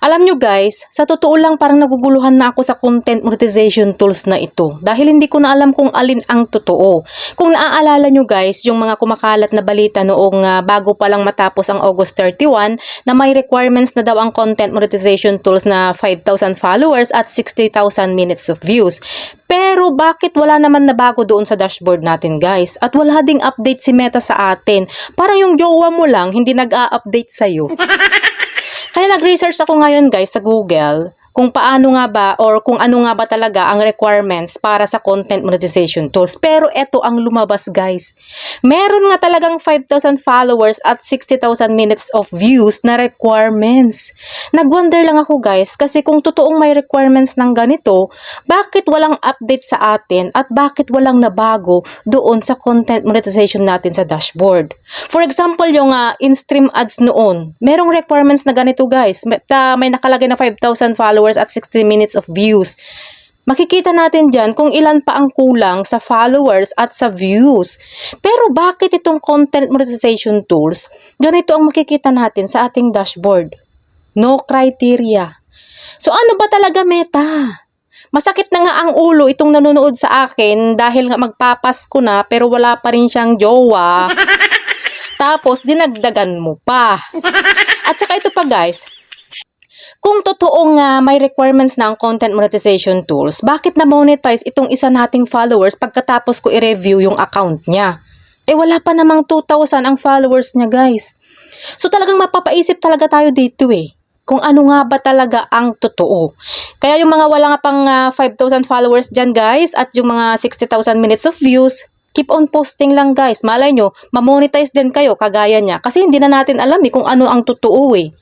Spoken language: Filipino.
Alam nyo guys, sa totoo lang parang naguguluhan na ako sa content monetization tools na ito dahil hindi ko na alam kung alin ang totoo. Kung naaalala nyo guys, yung mga kumakalat na balita noong ah, bago pa lang matapos ang August 31 na may requirements na daw ang content monetization tools na 5,000 followers at 60,000 minutes of views. Pero bakit wala naman na bago doon sa dashboard natin guys? At wala ding update si Meta sa atin. Parang yung jowa mo lang hindi nag-a-update sa'yo. Kaya nag-research ako ngayon guys sa Google kung paano nga ba or kung ano nga ba talaga ang requirements para sa content monetization tools. Pero eto ang lumabas guys. Meron nga talagang 5,000 followers at 60,000 minutes of views na requirements. Nagwonder lang ako guys kasi kung totoong may requirements ng ganito, bakit walang update sa atin at bakit walang nabago doon sa content monetization natin sa dashboard. For example, yung uh, in-stream ads noon, merong requirements na ganito guys. May, ta- may nakalagay na 5,000 followers at 60 minutes of views. Makikita natin dyan kung ilan pa ang kulang sa followers at sa views. Pero bakit itong content monetization tools, ganito ang makikita natin sa ating dashboard? No criteria. So ano ba talaga meta? Masakit na nga ang ulo itong nanonood sa akin dahil nga magpapasko na pero wala pa rin siyang jowa. Tapos dinagdagan mo pa. At saka ito pa guys, kung totoong nga may requirements na ang content monetization tools, bakit na-monetize itong isa nating followers pagkatapos ko i-review yung account niya? Eh wala pa namang 2,000 ang followers niya guys. So talagang mapapaisip talaga tayo dito eh kung ano nga ba talaga ang totoo. Kaya yung mga wala nga pang ah, 5,000 followers dyan guys at yung mga 60,000 minutes of views, keep on posting lang guys. Malay nyo, mamonetize din kayo kagaya niya kasi hindi na natin alam eh kung ano ang totoo eh.